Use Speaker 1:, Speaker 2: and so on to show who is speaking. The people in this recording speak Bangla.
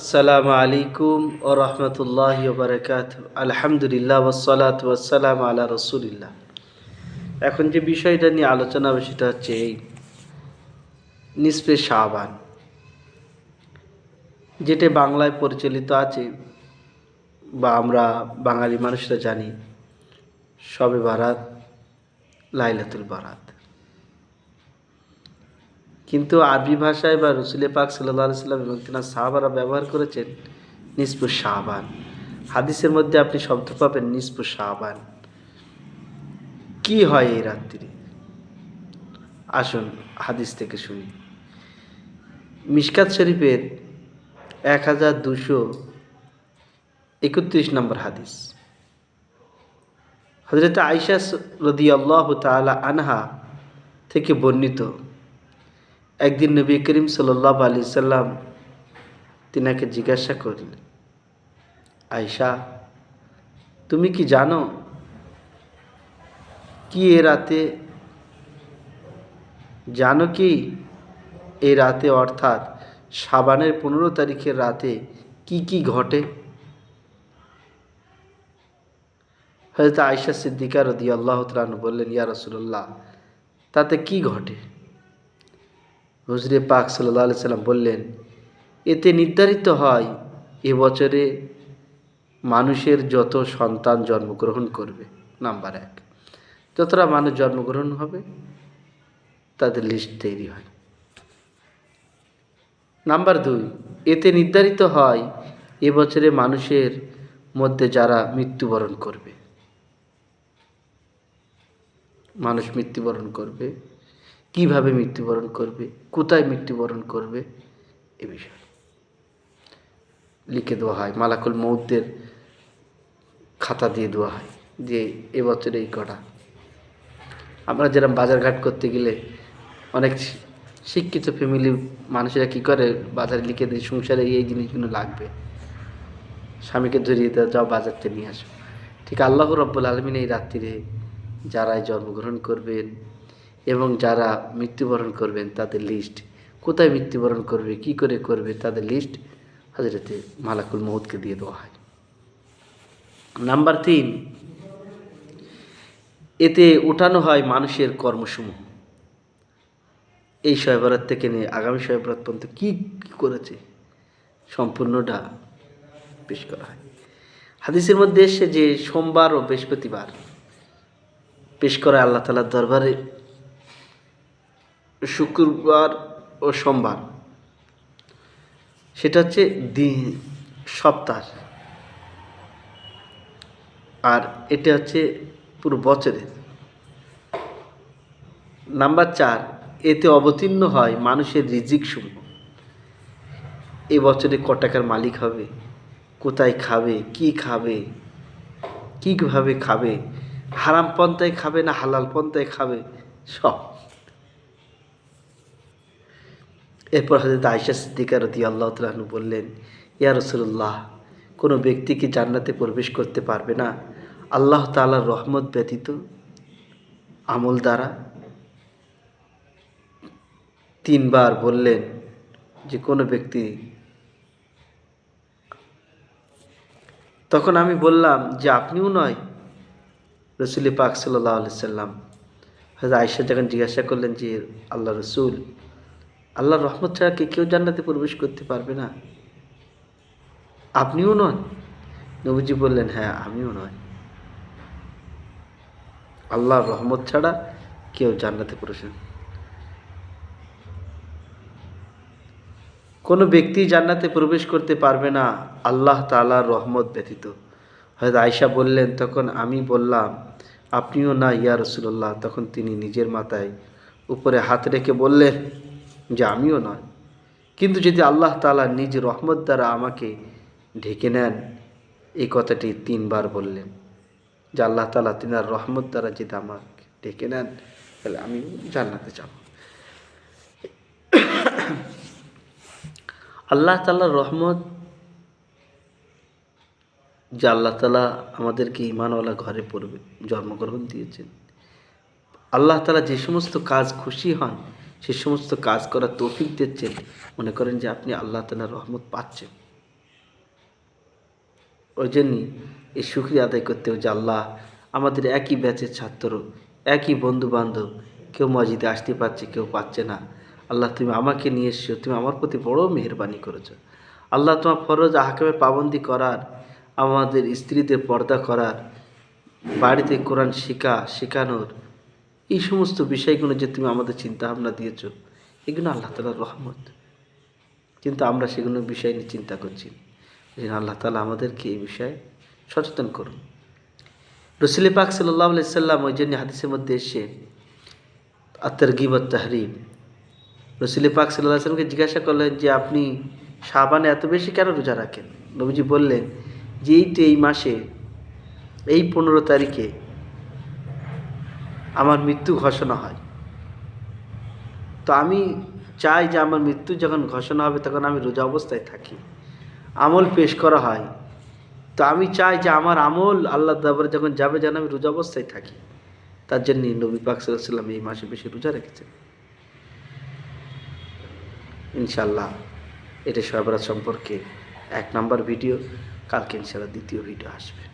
Speaker 1: আসসালামু আলাইকুম ও রহমতুল্লাহ বারকাত আলহামদুলিল্লাহ ওসালাত ওয়াসালাম আলা রসুলিল্লাহ। এখন যে বিষয়টা নিয়ে আলোচনা হবে সেটা হচ্ছে এই নিসফে শাহবান যেটা বাংলায় পরিচালিত আছে বা আমরা বাঙালি মানুষরা জানি, সবে বারাত, লাইলাতুল বারাত। কিন্তু আরবি ভাষায় বা রসুল পাক সাল্লাম এবং তিনার সাহাবারা ব্যবহার করেছেন নিসপু শাহবান হাদিসের মধ্যে আপনি শব্দ পাবেন নিসপু শাহবান কি হয় এই রাত্রি? আসুন হাদিস থেকে শুনি। মিশকাত শরীফের এক হাজার দুশো একত্রিশ নম্বর হাদিস। হজরত আইসা রদি আল্লাহ তালা আনহা থেকে বর্ণিত একদিন নবী করিম সাল্লাহ আলি সাল্লাম তিনাকে জিজ্ঞাসা করলেন আয়সা তুমি কি জানো কি এ রাতে, জানো কি এই রাতে অর্থাৎ সাবানের পনেরো তারিখের রাতে কি কি ঘটে? হয়তো আয়সা সিদ্দিকার রদি আল্লাহ তালু বললেন, ইয়া রসুল্লাহ তাতে কি ঘটে? হুজরে পাক সাল্লাহ সাল্লাম বললেন, এতে নির্ধারিত হয় এবছরে মানুষের যত সন্তান জন্মগ্রহণ করবে, নাম্বার এক। যতটা মানুষ জন্মগ্রহণ হবে, তাদের লিস্ট তৈরি হয়। নাম্বার দুই, এতে নির্ধারিত হয় এবছরে মানুষের মধ্যে যারা মৃত্যুবরণ করবে। মানুষ মৃত্যুবরণ করবে কীভাবে মৃত্যুবরণ করবে, কোথায় মৃত্যুবরণ করবে, এ বিষয়ে। লিখে দেওয়া হয়, মালাকুল মৌদের খাতা দিয়ে দেওয়া হয় যে এবছর এই কটা। আমরা যেরকম বাজারঘাট করতে গেলে অনেক শিক্ষিত ফ্যামিলি মানুষেরা কী করে? বাজারে লিখে দিয়ে, সংসারে এই জিনিসগুলো লাগবে। স্বামীকে ধরিয়ে দেওয়া যাও বাজার থেকে নিয়ে আসো। ঠিক আল্লাহ রব্বুল আলমিন এই রাত্রিরে যারাই জন্মগ্রহণ করবেন এবং যারা মৃত্যুবরণ করবেন তাদের লিস্ট কোথায় মৃত্যুবরণ করবে, কি করে করবে, তাদের লিস্ট হাজরতে মালাকুল মহুদকে দিয়ে দেওয়া হয়। নাম্বার তিন, এতে উঠানো হয় মানুষের কর্মসমূহ। এই শয়বরাত থেকে নিয়ে আগামী শয়বরাত পর্যন্ত কী কী করেছে, সম্পূর্ণটা পেশ করা হয়। হাদিসের মধ্যে এসে যে সোমবার ও বৃহস্পতিবার পেশ করা আল্লাহ তালার দরবারে। শুক্রবার ও সোমবার। সেটা হচ্ছে দিন, সপ্তাহ। আর এটা হচ্ছে পুরো বছরের নাম্বার চার, এতে অবতীর্ণ হয় মানুষের রিজিক সমূহ। এ বছরে ক টাকার মালিক হবে, কোথায় খাবে, কি খাবে, কীভাবে খাবে, হারাম পন্থায় খাবে না হালাল পন্থায় খাবে, সব। এরপর হজরত আয়সা সিদ্দিকা রতি আল্লাহ তালু বললেন, ইয়া রসুল্লাহ কোনো ব্যক্তি কি জান্নাতে প্রবেশ করতে পারবে না? আল্লাহ তালার রহমত ব্যতীত আমল দ্বারা? তিনবার বললেন যে, কোনো ব্যক্তি তখন আমি বললাম যে, আপনিও নয়? রসুল পাক সাল্লাহ সাল্লাম হয়তো আয়সা যখন জিজ্ঞাসা করলেন যে, আল্লাহ রসুল আল্লাহর রহমত ছাড়া কি কেউ জান্নাতে প্রবেশ করতে পারবে না? আপনিও নন। নবীজি বললেন হ্যাঁ আমিও নয় আল্লাহর রহমত ছাড়া কেউ জান্নাতে প্রবেশ কোনো ব্যক্তি জান্নাতে প্রবেশ করতে পারবে না, আল্লাহ তালার রহমত ব্যতীত। হয়তো আয়সা বললেন, তখন আমি বললাম, আপনিও না ইয়া রসুল্লাহ তখন তিনি নিজের মাথায় উপরে হাত রেখে বললেন যে আমিও নয়। কিন্তু যদি আল্লাহ তালা নিজ রহমত দ্বারা আমাকে ঢেকে নেন, এই কথাটি তিনবার বললেন যে আল্লাহ তালা তিনার রহমত দ্বারা যদি আমাকে ঢেকে নেন, তাহলে আমি জান্নাতে যাব। আল্লাহ তালার রহমত যে আল্লাহ তালা আমাদেরকে ইমানওয়ালা ঘরে পড়বে, জন্মগ্রহণ দিয়েছেন। আল্লাহ তালা যে সমস্ত কাজ খুশি হন সে সমস্ত কাজ করার তৌফিক দিচ্ছেন। মনে করেন যে আপনি আল্লাহ তালার রহমত পাচ্ছেন। ওই জন্যই এই সুক্রিয়া আদায় করতে যে আল্লাহ আমাদের একই ব্যাচের ছাত্র, একই বন্ধু বান্ধব কেউ মসজিদে আসতে পারছে, কেউ পাচ্ছে না। আল্লাহ তুমি আমাকে নিয়ে এসছো, তুমি আমার প্রতি বড় মেহরবানি করেছ। আল্লাহ তোমার ফরজ আহকামে পাবন্দি করার, আমাদের স্ত্রীদের পর্দা করার, বাড়িতে কোরআন শিখা, শেখানোর এই সমস্ত বিষয়গুলো যে তুমি আমাদের চিন্তা ভাবনা দিয়েছ, এগুলো আল্লাহ তালার রহমত। কিন্তু আমরা সেগুলো বিষয় নিয়ে চিন্তা করছি। আল্লাহ তালা আমাদেরকে এই বিষয়ে সচেতন করুন। রসুল পাক সাল্লাহ সাল্লাম ওই জন্য হাদিসের মধ্যে এসে আত্মার গিবত তাহরিম রসুল পাক সাল্লাহ সাল্লামকে জিজ্ঞাসা করলেন যে, আপনি সাবানে এত বেশি কেন রোজা রাখেন? নবীজি বললেন যে এই তো এই মাসে, এই পনেরো তারিখে আমার মৃত্যু ঘোষণা হয়। তো আমি চাই যে আমার মৃত্যু যখন ঘোষণা হবে, তখন আমি রোজা অবস্থায় থাকি। আমল পেশ করা হয়। তো আমি চাই যে আমার আমল আল্লাহ দাবরে যখন যাবে যেন আমি রোজা অবস্থায় থাকি। তার জন্য নবী পাক সাল্লাম এই মাসে বেশি রোজা রেখেছেন। ইনশাল্লাহ এটা সরবরাহ সম্পর্কে এক নাম্বার ভিডিও। কালকে ইনশাল্লাহ দ্বিতীয় ভিডিও আসবে।